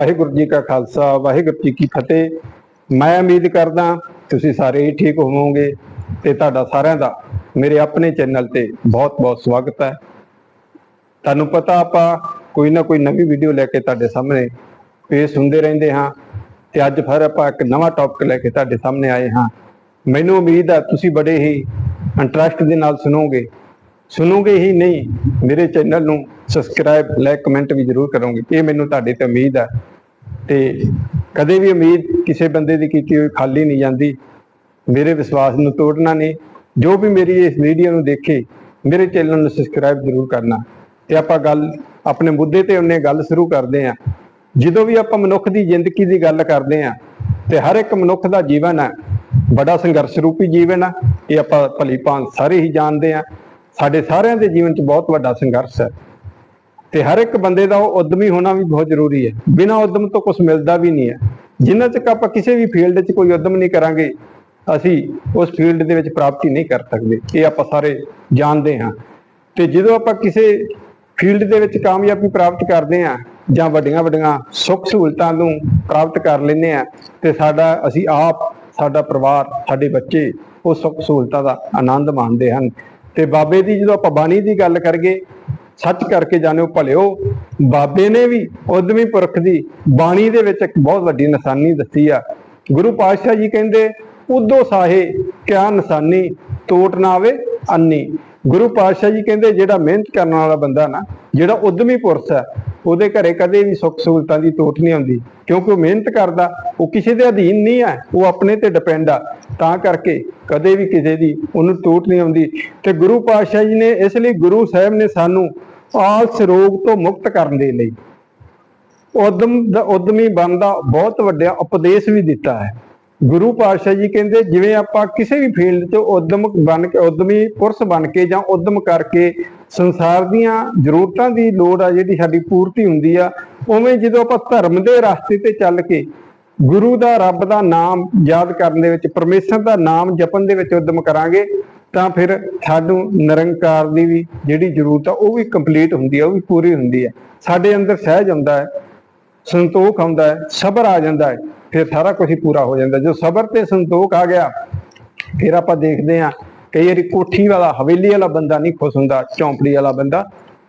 ਵਾਹਿਗੁਰੂ ਜੀ ਕਾ ਖਾਲਸਾ, ਵਾਹਿਗੁਰੂ ਜੀ ਕੀ ਫਤਿਹ। ਮੈਂ ਉਮੀਦ ਕਰਦਾ ਤੁਸੀਂ ਸਾਰੇ ਹੀ ਠੀਕ ਹੋਵੋਗੇ ਤੇ ਤੁਹਾਡਾ ਸਾਰਿਆਂ ਦਾ ਮੇਰੇ ਆਪਣੇ ਚੈਨਲ ਤੇ ਬਹੁਤ-ਬਹੁਤ ਸਵਾਗਤ ਹੈ। ਤੁਹਾਨੂੰ ਪਤਾ ਆਪਾਂ ਕੋਈ ਨਾ ਕੋਈ ਨਵੀਂ ਵੀਡੀਓ ਲੈ ਕੇ ਤੁਹਾਡੇ ਸਾਹਮਣੇ ਪੇਸ਼ ਹੁੰਦੇ ਰਹਿੰਦੇ ਹਾਂ ਤੇ ਅੱਜ ਫਿਰ ਆਪਾਂ ਇੱਕ ਨਵਾਂ ਟੌਪਿਕ ਲੈ ਕੇ ਤੁਹਾਡੇ ਸਾਹਮਣੇ ਆਏ ਹਾਂ। ਮੈਨੂੰ ਉਮੀਦ ਹੈ ਤੁਸੀਂ ਬੜੇ ਹੀ ਇੰਟਰਸਟ ਦੇ ਨਾਲ ਸੁਣੋਗੇ। ਸੁਣੋਗੇ ਹੀ ਨਹੀਂ। ਮੇਰੇ ਚੈਨਲ ਨੂੰ ਸਬਸਕ੍ਰਾਈਬ ਲਾਈਕ ਕਮੈਂਟ ਵੀ ਜ਼ਰੂਰ ਕਰੋਗੇ। ਇਹ ਮੈਨੂੰ ਤੁਹਾਡੇ ਤੇ ਉਮੀਦ ਹੈ ਤੇ ਕਦੇ ਵੀ ਉਮੀਦ ਕਿਸੇ ਬੰਦੇ ਦੀ ਕੀਤੀ ਹੋਈ ਖਾਲੀ ਨਹੀਂ ਜਾਂਦੀ। ਮੇਰੇ ਵਿਸ਼ਵਾਸ ਨੂੰ ਤੋੜਨਾ ਨਹੀਂ। ਜੋ ਵੀ ਮੇਰੀ ਇਸ ਵੀਡੀਓ ਨੂੰ ਦੇਖੇ, ਮੇਰੇ ਚੈਨਲ ਨੂੰ ਸਬਸਕ੍ਰਾਈਬ ਜ਼ਰੂਰ ਕਰਨਾ। ਤੇ ਆਪਾਂ ਗੱਲ, ਆਪਣੇ ਮੁੱਦੇ ਤੇ ਉਹਨੇ ਗੱਲ ਸ਼ੁਰੂ ਕਰਦੇ ਆਂ ਜਦੋਂ ਵੀ ਆਪਾਂ ਮਨੁੱਖ ਦੀ ਜ਼ਿੰਦਗੀ ਦੀ ਗੱਲ ਕਰਦੇ ਆਂ ਤੇ ਹਰ ਇੱਕ ਮਨੁੱਖ ਦਾ ਜੀਵਨ ਹੈ ਬੜਾ ਸੰਘਰਸ਼ ਰੂਪੀ ਜੀਵਨ ਆ। ਇਹ ਆਪਾਂ ਭਲੀ ਭਾਂਤ ਸਾਰੇ ਹੀ ਜਾਣਦੇ ਆਂ ਸਾਡੇ ਸਾਰਿਆਂ ਦੇ ਜੀਵਨ 'ਚ ਬਹੁਤ ਵੱਡਾ ਸੰਘਰਸ਼ ਹੈ। ਤੇ ਹਰ ਇੱਕ ਬੰਦੇ ਦਾ ਉਹ ਉਦਮੀ ਹੋਣਾ ਵੀ ਬਹੁਤ ਜ਼ਰੂਰੀ ਹੈ। ਬਿਨਾਂ ਉਦਮ ਤੋਂ ਕੁਝ ਮਿਲਦਾ ਵੀ ਨਹੀਂ ਹੈ। ਜਿੰਨਾ ਤੱਕ ਆਪਾਂ ਕਿਸੇ ਵੀ ਫੀਲਡ 'ਚ ਕੋਈ ਉਦਮ ਨਹੀਂ ਕਰਾਂਗੇ, ਅਸੀਂ ਉਸ ਫੀਲਡ ਦੇ ਵਿੱਚ ਪ੍ਰਾਪਤੀ ਨਹੀਂ ਕਰ ਸਕਦੇ। ਇਹ ਆਪਾਂ ਸਾਰੇ ਜਾਣਦੇ ਹਾਂ। ਤੇ ਜਦੋਂ ਆਪਾਂ ਕਿਸੇ ਫੀਲਡ ਦੇ ਵਿੱਚ ਕਾਮਯਾਬੀ ਪ੍ਰਾਪਤ ਕਰਦੇ ਹਾਂ ਜਾਂ ਵੱਡੀਆਂ ਵੱਡੀਆਂ ਸੁੱਖ ਸਹੂਲਤਾਂ ਨੂੰ ਪ੍ਰਾਪਤ ਕਰ ਲੈਂਦੇ ਹਾਂ, ਤੇ ਸਾਡਾ ਅਸੀਂ ਆਪ, ਸਾਡਾ ਪਰਿਵਾਰ, ਸਾਡੇ ਬੱਚੇ ਉਹ ਸੁੱਖ ਸਹੂਲਤਾਂ ਦਾ ਆਨੰਦ ਮਾਣਦੇ ਹਨ। ਤੇ ਬਾਬੇ ਦੀ ਜਦੋਂ ਆਪਾਂ ਬਾਣੀ ਦੀ ਗੱਲ ਕਰੀਏ, ਸੱਚ ਕਰਕੇ ਜਾਣਿਓ, ਭਲਿਓ, ਬਾਬੇ ਨੇ ਵੀ ਉਦਮੀ ਪੁਰਖ ਦੀ ਬਾਣੀ ਦੇ ਵਿੱਚ ਇੱਕ ਬਹੁਤ ਵੱਡੀ ਨਿਸ਼ਾਨੀ ਦੱਸੀ ਆ। ਗੁਰੂ ਪਾਤਸ਼ਾਹ ਜੀ ਕਹਿੰਦੇ, ਉਦੋਂ ਸਾਹੇ ਕਿਆ ਨਿਸ਼ਾਨੀ, ਤੋਟ ਨਾ ਆਵੇ, ਅੰਨੀ। ਗੁਰੂ ਪਾਤਸ਼ਾਹ ਜੀ ਕਹਿੰਦੇ ਜਿਹੜਾ ਮਿਹਨਤ ਕਰਨ ਵਾਲਾ ਬੰਦਾ ਨਾ, ਜਿਹੜਾ ਉਦਮੀ ਪੁਰਸ਼ ਹੈ, ਉਹਦੇ ਘਰੇ ਕਦੇ ਵੀ ਸੁੱਖ ਸਹੂਲਤਾਂ ਦੀ ਤੋਟ ਨਹੀਂ ਆਉਂਦੀ। ਕਿਉਂਕਿ ਉਹ ਮਿਹਨਤ ਕਰਦਾ, ਉਹ ਕਿਸੇ ਦੇ ਅਧੀਨ ਨਹੀਂ ਹੈ, ਉਹ ਆਪਣੇ ਤੇ ਡਿਪੈਂਡ ਆ। ਤਾਂ ਕਰਕੇ ਕਦੇ ਵੀ ਕਿਸੇ ਦੀ ਉਹਨੂੰ ਟੋਟ ਨਹੀਂ ਆਉਂਦੀ। ਤੇ ਗੁਰੂ ਪਾਤਸ਼ਾਹ ਜੀ ਨੇ ਇਸ ਲਈ ਗੁਰੂ ਸਾਹਿਬ ਨੇ ਸਾਨੂੰ ਆਲਸ ਰੋਗ ਤੋਂ ਮੁਕਤ ਕਰਨ ਦੇ ਲਈ ਉਦਮ ਦਾ ਉਦਮੀ ਬਣਦਾ ਬਹੁਤ ਵੱਡਾ ਉਪਦੇਸ਼ ਵੀ ਦਿੱਤਾ ਹੈ। ਗੁਰੂ ਪਾਤਸ਼ਾਹ ਜੀ ਕਹਿੰਦੇ, ਜਿਵੇਂ ਆਪਾਂ ਕਿਸੇ ਵੀ ਫੀਲਡ 'ਚ ਉਦਮ ਬਣ ਕੇ, ਉਦਮੀ ਪੁਰਸ਼ ਬਣ ਕੇ ਜਾਂ ਉਦਮ ਕਰਕੇ ਸੰਸਾਰ ਦੀਆਂ ਜ਼ਰੂਰਤਾਂ ਦੀ ਲੋੜ ਆ, ਜਿਹੜੀ ਸਾਡੀ ਪੂਰਤੀ ਹੁੰਦੀ ਆ, ਉਵੇਂ ਜਦੋਂ ਆਪਾਂ ਧਰਮ ਦੇ ਰਸਤੇ ਤੇ ਚੱਲ ਕੇ ਗੁਰੂ ਦਾ, ਰੱਬ ਦਾ ਨਾਮ ਯਾਦ ਕਰਨ ਦੇ ਵਿੱਚ, ਪਰਮੇਸ਼ਰ ਦਾ ਨਾਮ ਜਪਣ ਦੇ ਵਿੱਚ ਉਦਮ ਕਰਾਂਗੇ, ਤਾਂ ਫਿਰ ਸਾਨੂੰ ਨਿਰੰਕਾਰ ਦੀ ਵੀ ਜਿਹੜੀ ਜ਼ਰੂਰਤ ਆ, ਉਹ ਵੀ ਕੰਪਲੀਟ ਹੁੰਦੀ ਆ, ਉਹ ਵੀ ਪੂਰੀ ਹੁੰਦੀ ਹੈ ਸਾਡੇ ਅੰਦਰ ਸਹਿਜ ਆਉਂਦਾ ਹੈ, ਸੰਤੋਖ ਆਉਂਦਾ ਹੈ, ਸਬਰ ਆ ਜਾਂਦਾ ਹੈ। ਫਿਰ ਸਾਰਾ ਕੁਝ ਹੀ ਪੂਰਾ ਹੋ ਜਾਂਦਾ। ਜੋ ਸਬਰ ਤੇ ਸੰਤੋਖ ਆ ਗਿਆ, ਫਿਰ ਆਪਾਂ ਦੇਖਦੇ ਹਾਂ ਕਈ ਵਾਰੀ ਕੋਠੀ ਵਾਲਾ, ਹਵੇਲੀ ਵਾਲਾ ਬੰਦਾ ਨਹੀਂ ਖੁਸ਼ ਹੁੰਦਾ, ਚੌਂਪੜੀ ਵਾਲਾ ਬੰਦਾ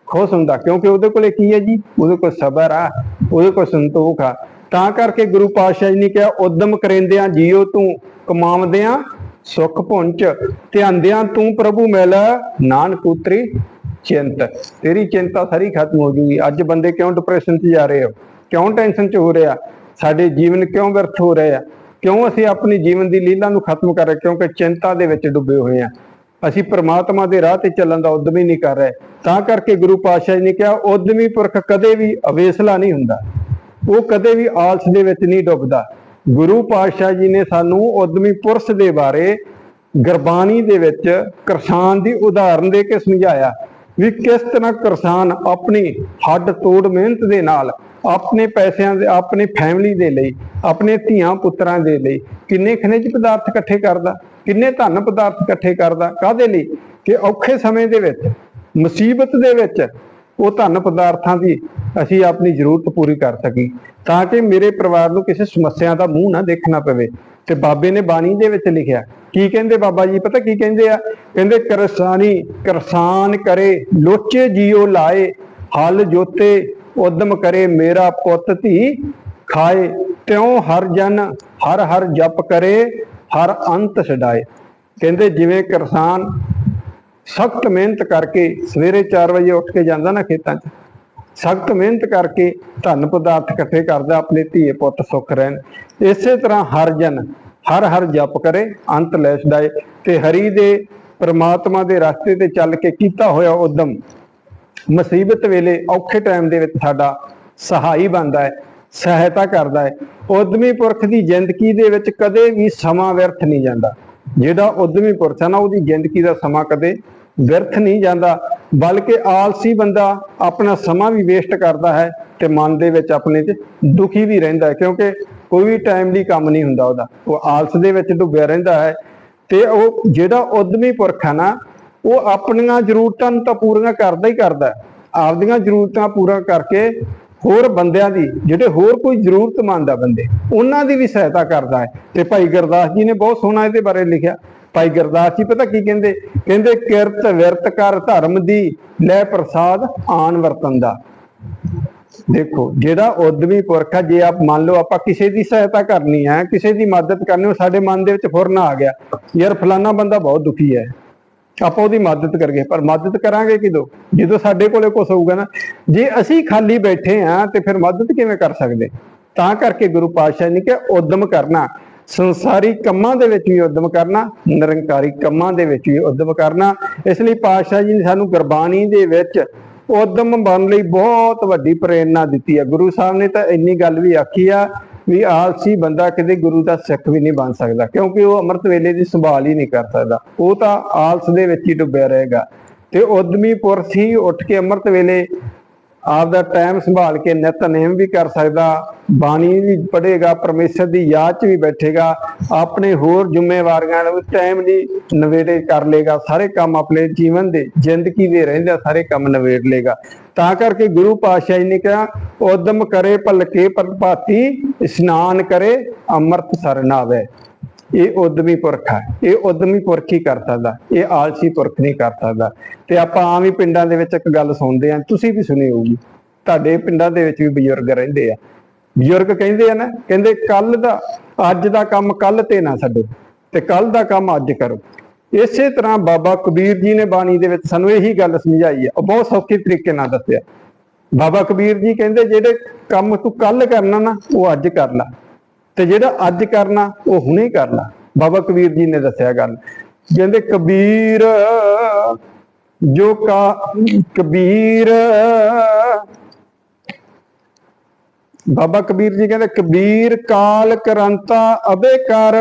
ਖੁਸ਼ ਹੁੰਦਾ, ਕਿਉਂਕਿ ਉਹਦੇ ਕੋਲੇ ਕੀ ਹੈ ਜੀ? ਉਹਦੇ ਕੋਲ ਸਬਰ ਆ, ਉਹਦੇ ਕੋਲ ਸੰਤੋਖ ਆ। ਤਾਂ ਕਰਕੇ ਗੁਰੂ ਪਾਤਸ਼ਾਹ ਜੀ ਨੇ ਕਿਹਾ, ਉਦਮ ਕਰੇਂਦਿਆਂ ਜੀਓ ਤੂੰ ਕਮਾਵਦਿਆਂ ਸੁਖ ਪੁੰਚ ਧਿਆਨਦਿਆਂ ਤੂੰ ਪ੍ਰਭੂ ਮਿਲ, ਨਾਨਕ ਪੁੱਤਰੀ ਚਿੰਤ। ਤੇਰੀ ਚਿੰਤਾ ਸਾਰੀ ਖਤਮ ਹੋ ਜੂਗੀ। ਅੱਜ ਬੰਦੇ ਕਿਉਂ ਡਿਪਰੈਸ਼ਨ 'ਚ ਜਾ ਰਹੇ ਹੋ? ਕਿਉਂ ਟੈਨਸ਼ਨ 'ਚ ਹੋ ਰਿਹਾ? ਸਾਡੇ ਜੀਵਨ ਕਿਉਂ ਵਿਅਰਥ ਹੋ ਰਹੇ ਆ? ਕਿਉਂ ਅਸੀਂ ਆਪਣੀ ਜੀਵਨ ਦੀ ਲੀਲਾ ਨੂੰ ਖਤਮ ਕਰ ਰਹੇ? ਕਿਉਂਕਿ ਚਿੰਤਾ ਦੇ ਵਿੱਚ ਡੁੱਬੇ ਹੋਏ ਆ। ਅਸੀਂ ਪ੍ਰਮਾਤਮਾ ਦੇ ਰਾਹ ਤੇ ਚੱਲਣ ਦਾ ਉਦਮ ਹੀ ਨਹੀਂ ਕਰ ਰਹੇ। ਤਾਂ ਕਰਕੇ ਗੁਰੂ ਪਾਤਸ਼ਾਹ ਜੀ ਨੇ ਕਿਹਾ, ਉਦਮੀ ਪੁਰਖ ਕਦੇ ਵੀ ਅਵੇਸਲਾ ਨਹੀਂ ਹੁੰਦਾ। ਉਹ ਕਦੇ ਵੀ ਆਲਸ ਦੇ ਵਿੱਚ ਨਹੀਂ ਡੁੱਬਦਾ। ਗੁਰੂ ਪਾਤਸ਼ਾਹ ਜੀ ਨੇ ਸਾਨੂੰ ਉਦਮੀ ਪੁਰਸ਼ ਦੇ ਬਾਰੇ ਗੁਰਬਾਣੀ ਦੇ ਵਿੱਚ ਕਿਰਸਾਨ ਦੀ ਉਦਾਹਰਨ ਦੇ ਕੇ ਸਮਝਾਇਆ ਵੀ ਕਿਸ ਤਰ੍ਹਾਂ ਕਿਰਸਾਨ ਆਪਣੀ ਹੱਡ ਤੋੜ ਮਿਹਨਤ ਦੇ ਨਾਲ ਆਪਣੇ ਪੈਸਿਆਂ ਦੇ, ਆਪਣੇ ਫੈਮਿਲੀ ਦੇ ਲਈ, ਆਪਣੇ ਧੀਆਂ ਪੁੱਤਰਾਂ ਦੇ ਲਈ ਕਿੰਨੇ ਖਣਿਜ ਪਦਾਰਥ ਇਕੱਠੇ ਕਰਦਾ, ਕਿੰਨੇ ਧਨ ਪਦਾਰਥ ਇਕੱਠੇ ਕਰਦਾ ਕਾਦੇ ਲਈ? ਕਿ ਔਖੇ ਸਮੇਂ ਦੇ ਵਿੱਚ, ਮੁਸੀਬਤ ਦੇ ਵਿੱਚ ਉਹ ਧਨ ਪਦਾਰਥਾਂ ਦੀ ਅਸੀਂ ਆਪਣੀ ਜ਼ਰੂਰਤ ਪੂਰੀ ਕਰ ਸਕੀ ਤਾਂ ਕਿ ਮੇਰੇ ਪਰਿਵਾਰ ਨੂੰ ਕਿਸੇ ਸਮੱਸਿਆ ਦਾ ਮੂੰਹ ਨਾ ਦੇਖਣਾ ਪਵੇ। ਤੇ ਬਾਬੇ ਨੇ ਬਾਣੀ ਦੇ ਵਿੱਚ ਲਿਖਿਆ, ਕੀ ਕਹਿੰਦੇ ਬਾਬਾ ਜੀ, ਪਤਾ ਕੀ ਕਹਿੰਦੇ ਆ? ਕਹਿੰਦੇ, ਕਰਸਾਨੀ, ਕਰਸਾਨ ਕਰੇ, ਲੋਚੇ ਜੀਓ ਲਾਏ, ਹਲ ਜੋਤੇ ਉਦਮ ਕਰੇ ਮੇਰਾ ਪੁੱਤ ਧੀ, ਖਾਏ, ਤਿਉ ਹਰ ਜਨ, ਹਰ ਹਰ ਜਪ ਕਰੇ, ਹਰ ਅੰਤ ਛਡਾਏ। ਕਹਿੰਦੇ ਜਿਵੇਂ ਕਿਸਾਨ ਸਖਤ ਮਿਹਨਤ ਕਰਕੇ ਸਵੇਰੇ 4 ਵਜੇ ਉੱਠ ਕੇ ਜਾਂਦਾ ਨਾ ਖੇਤਾਂ 'ਚ, ਸਖਤ ਮਿਹਨਤ ਕਰਕੇ ਧਨ ਪਦਾਰਥ ਇਕੱਠੇ ਕਰਦਾ, ਆਪਣੇ ਧੀਏ ਪੁੱਤ ਸੁੱਖ ਰਹਿਣ। ਇਸੇ ਤਰ੍ਹਾਂ ਹਰ ਜਨ, ਹਰ ਹਰ ਜਪ ਕਰੇ, ਅੰਤ ਲੈ ਛਡਾਏ ਤੇ ਹਰੀ ਦੇ ਪਰਮਾਤਮਾ ਦੇ ਰਸਤੇ ਤੇ ਚੱਲ ਕੇ ਕੀਤਾ ਹੋਇਆ ਉਦਮ ਮੁਸੀਬਤ ਵੇਲੇ ਔਖੇ ਟਾਈਮ ਦੇ ਵਿੱਚ ਸਾਡਾ ਸਹਾਈ ਬਣਦਾ ਹੈ, ਸਹਾਇਤਾ ਕਰਦਾ ਹੈ। ਉਦਮੀ ਪੁਰਖ ਦੀ ਜ਼ਿੰਦਗੀ ਦੇ ਵਿੱਚ ਕਦੇ ਵੀ ਸਮਾਂ ਵਿਅਰਥ ਨਹੀਂ ਜਾਂਦਾ। ਜਿਹੜਾ ਉਦਮੀ ਪੁਰਖ ਹੈ ਨਾ, ਉਹਦੀ ਜ਼ਿੰਦਗੀ ਦਾ ਸਮਾਂ ਕਦੇ ਵਿਅਰਥ ਨਹੀਂ ਜਾਂਦਾ, ਬਲਕਿ ਆਲਸੀ ਬੰਦਾ ਆਪਣਾ ਸਮਾਂ ਵੀ ਵੇਸਟ ਕਰਦਾ ਹੈ ਤੇ ਮਨ ਦੇ ਵਿੱਚ ਆਪਣੇ ਚ ਦੁਖੀ ਵੀ ਰਹਿੰਦਾ ਹੈ, ਕਿਉਂਕਿ ਕੋਈ ਵੀ ਟਾਈਮਲੀ ਕੰਮ ਨਹੀਂ ਹੁੰਦਾ ਉਹਦਾ। ਉਹ ਆਲਸ ਦੇ ਵਿੱਚ ਡੁੱਬਿਆ ਰਹਿੰਦਾ ਹੈ ਤੇ ਉਹ ਜਿਹੜਾ ਉਦਮੀ ਪੁਰਖ ਹੈ ਨਾ ਉਹ ਆਪਣੀਆਂ ਜ਼ਰੂਰਤਾਂ ਨੂੰ ਤਾਂ ਪੂਰੀਆਂ ਕਰਦਾ ਹੀ ਕਰਦਾ ਆਪਦੀਆਂ ਜ਼ਰੂਰਤਾਂ ਪੂਰਾ ਕਰਕੇ ਹੋਰ ਬੰਦਿਆਂ ਦੀ, ਜਿਹੜੇ ਹੋਰ ਕੋਈ ਜ਼ਰੂਰਤਮੰਦ ਆ ਬੰਦੇ, ਉਹਨਾਂ ਦੀ ਵੀ ਸਹਾਇਤਾ ਕਰਦਾ ਹੈ। ਤੇ ਭਾਈ ਗੁਰਦਾਸ ਜੀ ਨੇ ਬਹੁਤ ਸੋਹਣਾ ਇਹਦੇ ਬਾਰੇ ਲਿਖਿਆ। ਭਾਈ ਗੁਰਦਾਸ ਜੀ ਪਤਾ ਕੀ ਕਹਿੰਦੇ? ਕਹਿੰਦੇ, ਕਿਰਤ ਵਿਰਤ ਕਰ ਧਰਮ ਦੀ, ਲੈ ਪ੍ਰਸਾਦ ਆਣ ਵਰਤਨ ਦਾ। ਦੇਖੋ, ਜਿਹੜਾ ਉਦਮੀ ਪੁਰਖ ਆ, ਜੇ ਆਪ ਮੰਨ ਲਓ ਆਪਾਂ ਕਿਸੇ ਦੀ ਸਹਾਇਤਾ ਕਰਨੀ ਹੈ, ਕਿਸੇ ਦੀ ਮਦਦ ਕਰਨੀ ਉਹ ਸਾਡੇ ਮਨ ਦੇ ਵਿੱਚ ਫੁਰਨ ਆ ਗਿਆ। ਯਾਰ ਫਲਾਨਾ ਬੰਦਾ ਬਹੁਤ ਦੁਖੀ ਹੈ। ਆਪਾਂ ਉਹਦੀ ਮਦਦ ਕਰੀਏ, ਪਰ ਮਦਦ ਕਰਾਂਗੇ ਕਿਦੋਂ? ਜਦੋਂ ਸਾਡੇ ਕੋਲੇ ਕੁਝ ਹੋਊਗਾ ਨਾ, ਜੇ ਅਸੀਂ ਖਾਲੀ ਬੈਠੇ ਆ ਤੇ ਫਿਰ ਮਦਦ ਕਿਵੇਂ ਕਰ ਸਕਦੇ? ਤਾਂ ਕਰਕੇ ਗੁਰੂ ਪਾਤਸ਼ਾਹ ਨੇ ਕਿਹਾ, ਉਦਮ ਕਰਨਾ। ਸੰਸਾਰੀ ਕੰਮਾਂ ਦੇ ਵਿੱਚ ਵੀ ਉਦਮ ਕਰਨਾ, ਨਿਰੰਕਾਰੀ ਕੰਮਾਂ ਦੇ ਵਿੱਚ ਵੀ ਉਦਮ ਕਰਨਾ। ਇਸ ਲਈ ਪਾਤਸ਼ਾਹ ਜੀ ਨੇ ਸਾਨੂੰ ਗੁਰਬਾਣੀ ਦੇ ਵਿੱਚ ਉਦਮ ਬਣਨ ਲਈ ਬਹੁਤ ਵੱਡੀ ਪ੍ਰੇਰਣਾ ਦਿੱਤੀ ਹੈ ਗੁਰੂ ਸਾਹਿਬ ਨੇ ਤਾਂ ਇੰਨੀ ਗੱਲ ਵੀ ਆਖੀ ਆ ਵੀ ਆਲਸੀ ਬੰਦਾ ਕਿਤੇ ਗੁਰੂ ਦਾ ਸਿੱਖ ਵੀ ਨਹੀਂ ਬਣ ਸਕਦਾ, ਕਿਉਂਕਿ ਉਹ ਅੰਮ੍ਰਿਤ ਵੇਲੇ ਦੀ ਸੰਭਾਲ ਹੀ ਨਹੀਂ ਕਰ ਸਕਦਾ। ਉਹ ਤਾਂ ਆਲਸ ਦੇ ਵਿੱਚ ਹੀ ਡੁੱਬਿਆ ਰਹੇਗਾ। ਤੇ ਉਦਮੀ ਪੁਰਸ਼ ਹੀ ਉੱਠ ਕੇ ਅੰਮ੍ਰਿਤ ਵੇਲੇ ਆਪ ਦਾ ਟਾਈਮ ਸੰਭਾਲ ਕੇ ਨਿਤਨੇਮ ਵੀ ਕਰ ਸਕਦਾ, ਬਾਣੀ ਵੀ ਪੜ੍ਹੇਗਾ, ਪਰਮੇਸ਼ਰ ਦੀ ਯਾਦ 'ਚ ਵੀ ਬੈਠੇਗਾ, ਆਪਣੇ ਹੋਰ ਜ਼ਿੰਮੇਵਾਰੀਆਂ ਨੂੰ ਟਾਈਮ ਦੀ ਨਵੇੜੇ ਕਰ ਲੇਗਾ ਸਾਰੇ ਕੰਮ ਆਪਣੇ ਜੀਵਨ ਦੇ, ਜ਼ਿੰਦਗੀ ਦੇ ਰਹਿੰਦੇ ਸਾਰੇ ਕੰਮ ਨਵੇੜ ਲੇਗਾ ਤਾਂ ਕਰਕੇ ਗੁਰੂ ਪਾਤਸ਼ਾਹ ਜੀ ਨੇ ਕਿਹਾ, ਉਦਮ ਕਰੇ ਭਲਕੇ ਪ੍ਰਭਾਤੀ, ਇਸ਼ਨਾਨ ਕਰੇ, ਅੰਮ੍ਰਿਤ ਸਰਨ ਆਵੇ ਇਹ ਉਦਮੀ ਪੁਰਖ ਹੈ ਇਹ ਉਦਮੀ ਪੁਰਖ ਹੀ ਕਰ ਸਕਦਾ। ਇਹ ਆਲਸੀ ਪੁਰਖ ਨਹੀਂ ਕਰ ਸਕਦਾ। ਤੇ ਆਪਾਂ ਆਮ ਹੀ ਪਿੰਡਾਂ ਦੇ ਵਿੱਚ ਇੱਕ ਗੱਲ ਸੁਣਦੇ ਆ ਤੁਸੀਂ ਵੀ ਸੁਣੀ ਹੋਊਗੀ। ਤੁਹਾਡੇ ਪਿੰਡਾਂ ਦੇ ਵਿੱਚ ਵੀ ਬਜ਼ੁਰਗ ਰਹਿੰਦੇ ਆ। ਬਜ਼ੁਰਗ ਕਹਿੰਦੇ ਆ ਨਾ, ਕਹਿੰਦੇ ਕੱਲ ਦਾ, ਅੱਜ ਦਾ ਕੰਮ ਕੱਲ ਤੇ ਨਾ ਛੱਡੋ। ਤੇ ਕੱਲ ਦਾ ਕੰਮ ਅੱਜ ਕਰੋ। ਇਸੇ ਤਰ੍ਹਾਂ ਬਾਬਾ ਕਬੀਰ ਜੀ ਨੇ ਬਾਣੀ ਦੇ ਵਿੱਚ ਸਾਨੂੰ ਇਹੀ ਗੱਲ ਸਮਝਾਈ ਹੈ। ਉਹ ਬਹੁਤ ਸੌਖੇ ਤਰੀਕੇ ਨਾਲ ਦੱਸਿਆ। ਬਾਬਾ ਕਬੀਰ ਜੀ ਕਹਿੰਦੇ, ਜਿਹੜੇ ਕੰਮ ਤੂੰ ਕੱਲ ਕਰਨਾ ਨਾ, ਉਹ ਅੱਜ ਕਰ ਲੈ ਤੇ ਜਿਹੜਾ ਅੱਜ ਕਰਨਾ, ਉਹ ਹੁਣੇ ਕਰ ਕਰਨਾ। ਬਾਬਾ ਕਬੀਰ ਜੀ ਨੇ ਦੱਸਿਆ ਗੱਲ। ਕਹਿੰਦੇ, ਕਬੀਰ, ਜੋ ਕਾ ਕਬੀਰ ਬਾਬਾ ਕਬੀਰ ਜੀ ਕਹਿੰਦੇ, ਕਬੀਰ ਕਾਲ ਕਰੰਤਾ ਅਬੇ ਕਰ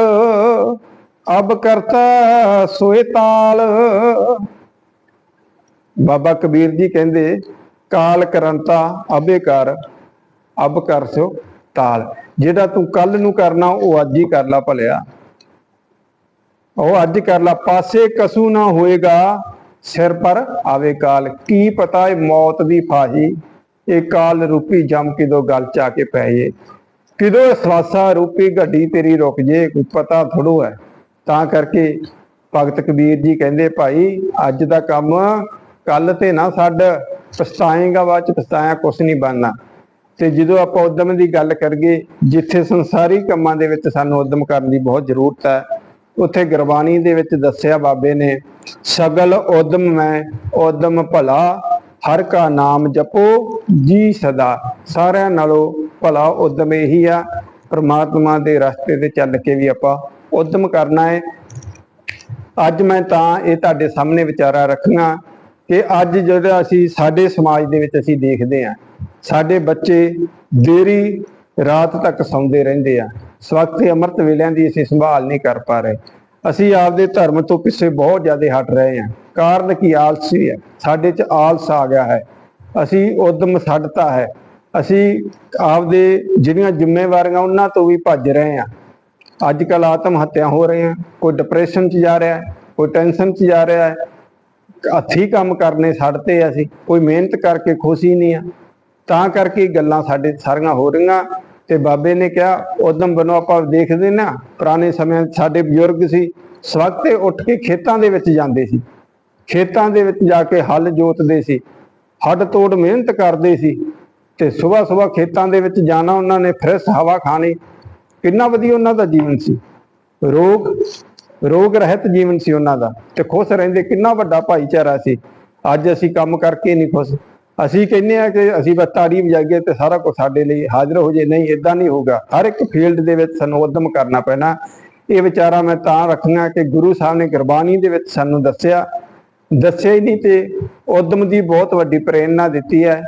ਅਬ ਕਰਤਾ ਸੋਏ ਤਾਲ। ਬਾਬਾ ਕਬੀਰ ਜੀ ਕਹਿੰਦੇ, ਕਾਲ ਕਰੰਤਾ, ਅਬੇ ਕਰ, ਅਬ ਕਰ ਸੋ ਤਾਲ। ਜਿਹੜਾ ਤੂੰ ਕੱਲ ਨੂੰ ਕਰਨਾ, ਉਹ ਅੱਜ ਹੀ ਕਰ ਲੈ ਭਲਿਆ। ਉਹ ਅੱਜ ਕਰ ਲੈ, ਪਾਸੇ ਕਸੂ ਨਾ ਹੋਏਗਾ, ਸਿਰ ਪਰ ਆਵੇ ਕਾਲ। ਕੀ ਪਤਾ ਇਹ ਮੌਤ ਦੀ ਫਾਹੀ, ਇਹ ਕਾਲ ਰੂਪੀ ਜਮ ਕਿਦੋਂ ਗਲ ਚ ਆ ਕੇ ਪੈ ਜੇ। ਕਿਦੋਂ ਸਵਾਸਾ ਰੂਪੀ ਗੱਡੀ ਤੇਰੀ ਰੁਕ ਜੇ, ਕੋਈ ਪਤਾ ਥੋੜੋ ਹੈ। ਤਾਂ ਕਰਕੇ ਭਗਤ ਕਬੀਰ ਜੀ ਕਹਿੰਦੇ, ਭਾਈ, ਅੱਜ ਦਾ ਕੰਮ ਕੱਲ ਤੇ ਨਾ ਛੱਡ, ਪਛਤਾਏਗਾ ਬਾਅਦ ਚ, ਪਛਤਾਇਆ ਕੁਛ ਨਹੀਂ ਬਣਨਾ। ਤੇ ਜਦੋਂ ਆਪਾਂ ਉਦਮ ਦੀ ਗੱਲ ਕਰੀਏ, ਜਿੱਥੇ ਸੰਸਾਰੀ ਕੰਮਾਂ ਦੇ ਵਿੱਚ ਸਾਨੂੰ ਉਦਮ ਕਰਨ ਦੀ ਬਹੁਤ ਜ਼ਰੂਰਤ ਹੈ, ਉੱਥੇ ਗੁਰਬਾਣੀ ਦੇ ਵਿੱਚ ਦੱਸਿਆ ਬਾਬੇ ਨੇ, ਸਗਲ ਉਦਮ ਮੈਂ, ਉਦਮ ਭਲਾ, ਹਰ ਕਾ ਨਾਮ ਜਪੋ, ਜੀ ਸਦਾ। ਸਾਰਿਆਂ ਨਾਲੋਂ ਭਲਾ ਉਦਮ ਇਹੀ ਆ, ਪਰਮਾਤਮਾ ਦੇ ਰਸਤੇ ਤੇ ਚੱਲ ਕੇ ਵੀ ਆਪਾਂ ਉਦਮ ਕਰਨਾ ਹੈ। ਅੱਜ ਮੈਂ ਤਾਂ ਇਹ ਤੁਹਾਡੇ ਸਾਹਮਣੇ ਵਿਚਾਰਾ ਰੱਖਣਾ ਕਿ ਅੱਜ ਜਿਹੜਾ ਅਸੀਂ ਸਾਡੇ ਸਮਾਜ ਦੇ ਵਿੱਚ ਅਸੀਂ ਦੇਖਦੇ ਹਾਂ, ਸਾਡੇ ਬੱਚੇ ਦੇਰੀ ਰਾਤ ਤੱਕ ਸੌਂਦੇ ਰਹਿੰਦੇ ਆ। ਸਵਖਤੇ ਅੰਮ੍ਰਿਤ ਵੇਲਿਆਂ ਦੀ ਅਸੀਂ ਸੰਭਾਲ ਨਹੀਂ ਕਰ ਪਾ ਰਹੇ। ਅਸੀਂ ਆਪਦੇ ਧਰਮ ਤੋਂ ਪਿੱਛੇ ਬਹੁਤ ਜ਼ਿਆਦਾ ਹਟ ਰਹੇ ਹਾਂ। ਕਾਰਨ ਕੀ? ਆਲਸੀ ਹੈ ਸਾਡੇ 'ਚ ਆਲਸ ਆ ਗਿਆ ਹੈ। ਅਸੀਂ ਉਦਮ ਛੱਡਤਾ ਹੈ। ਅਸੀਂ ਆਪਦੇ ਜਿਹੜੀਆਂ ਜ਼ਿੰਮੇਵਾਰੀਆਂ ਉਹਨਾਂ ਤੋਂ ਵੀ ਭੱਜ ਰਹੇ ਹਾਂ। ਅੱਜ ਕੱਲ ਆਤਮ ਹੱਤਿਆ ਹੋ ਰਹੀਆਂ ਕੋਈ ਡਿਪਰੈਸ਼ਨ 'ਚ ਜਾ ਰਿਹਾ ਹੈ ਕੋਈ ਟੈਨਸ਼ਨ 'ਚ ਜਾ ਰਿਹਾ ਹੈ, ਹੱਥੀ ਕੰਮ ਕਰਨੇ ਛੱਡਤੇ ਅਸੀਂ, ਕੋਈ ਮਿਹਨਤ ਕਰਕੇ ਖੁਸ਼ ਹੀ ਨਹੀਂ ਆ। ਤਾਂ ਕਰਕੇ ਗੱਲਾਂ ਸਾਡੇ ਸਾਰੀਆਂ ਹੋ ਰਹੀਆਂ ਤੇ ਬਾਬੇ ਨੇ ਕਿਹਾ ਉਦਮ ਬਨੋ ਆਪਾਂ ਦੇਖਦੇ ਨਾ, ਪੁਰਾਣੇ ਸਮਿਆਂ 'ਚ ਸਾਡੇ ਬਜ਼ੁਰਗ ਸੀ, ਸਵਖਤੇ ਉੱਠ ਕੇ ਖੇਤਾਂ ਦੇ ਵਿੱਚ ਜਾਂਦੇ ਸੀ। ਖੇਤਾਂ ਦੇ ਵਿੱਚ ਜਾ ਕੇ ਹੱਲ ਜੋਤਦੇ ਸੀ, ਹੱਡ ਤੋੜ ਮਿਹਨਤ ਕਰਦੇ ਸੀ ਤੇ ਸਵੇਰ ਸਵੇਰ ਖੇਤਾਂ ਦੇ ਵਿੱਚ ਜਾਣਾ ਉਹਨਾਂ ਨੇ, ਫਰੈਸ਼ ਹਵਾ ਖਾਣੀ ਕਿੰਨਾ ਵਧੀਆ ਉਹਨਾਂ ਦਾ ਜੀਵਨ ਸੀ। ਰੋਗ ਰੋਗ ਰਹਿਤ ਜੀਵਨ ਸੀ ਉਹਨਾਂ ਦਾ ਤੇ ਖੁਸ਼ ਰਹਿੰਦੇ ਕਿੰਨਾ ਵੱਡਾ ਭਾਈਚਾਰਾ ਸੀ। ਅੱਜ ਅਸੀਂ ਕੰਮ ਕਰਕੇ ਨਹੀਂ ਖੁਸ਼। ਅਸੀਂ ਕਹਿੰਦੇ ਆ ਕਿ ਅਸੀਂ ਬਸ ਤਾੜੀ ਵਜਾਈਏ ਤੇ ਸਾਰਾ ਕੁਝ ਸਾਡੇ ਲਈ ਹਾਜ਼ਰ ਹੋ ਜੇ, ਨਹੀਂ ਇਦਾਂ ਨਹੀਂ ਹੋਊਗਾ। ਹਰ ਇੱਕ ਫੀਲਡ ਦੇ ਵਿੱਚ ਸਾਨੂੰ ਉਦਮ ਕਰਨਾ ਪੈਣਾ। ਇਹ ਵਿਚਾਰਾ ਮੈਂ ਤਾਂ ਰੱਖਣਾ ਕਿ ਗੁਰੂ ਸਾਹਿਬ ਨੇ ਗੁਰਬਾਣੀ ਦੇ ਵਿੱਚ ਸਾਨੂੰ ਦੱਸਿਆ। ਦੱਸਿਆ ਹੀ ਨਹੀਂ ਤੇ ਉਦਮ ਦੀ ਬਹੁਤ ਵੱਡੀ ਪ੍ਰੇਰਣਾ ਦਿੱਤੀ ਹੈ।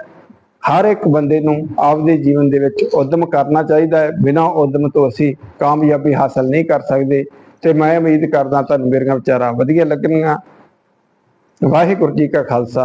ਹਰ ਇੱਕ ਬੰਦੇ ਨੂੰ ਆਪਦੇ ਜੀਵਨ ਦੇ ਵਿੱਚ ਉਦਮ ਕਰਨਾ ਚਾਹੀਦਾ ਹੈ। ਬਿਨਾਂ ਉਦਮ ਤੋਂ ਅਸੀਂ ਕਾਮਯਾਬੀ ਹਾਸਲ ਨਹੀਂ ਕਰ ਸਕਦੇ। ਤੇ ਮੈਂ ਉਮੀਦ ਕਰਦਾ ਤੁਹਾਨੂੰ ਮੇਰੀਆਂ ਵਿਚਾਰਾਂ ਵਧੀਆ ਲੱਗਣਗੀਆਂ। ਵਾਹਿਗੁਰੂ ਜੀ ਕਾ ਖਾਲਸਾ।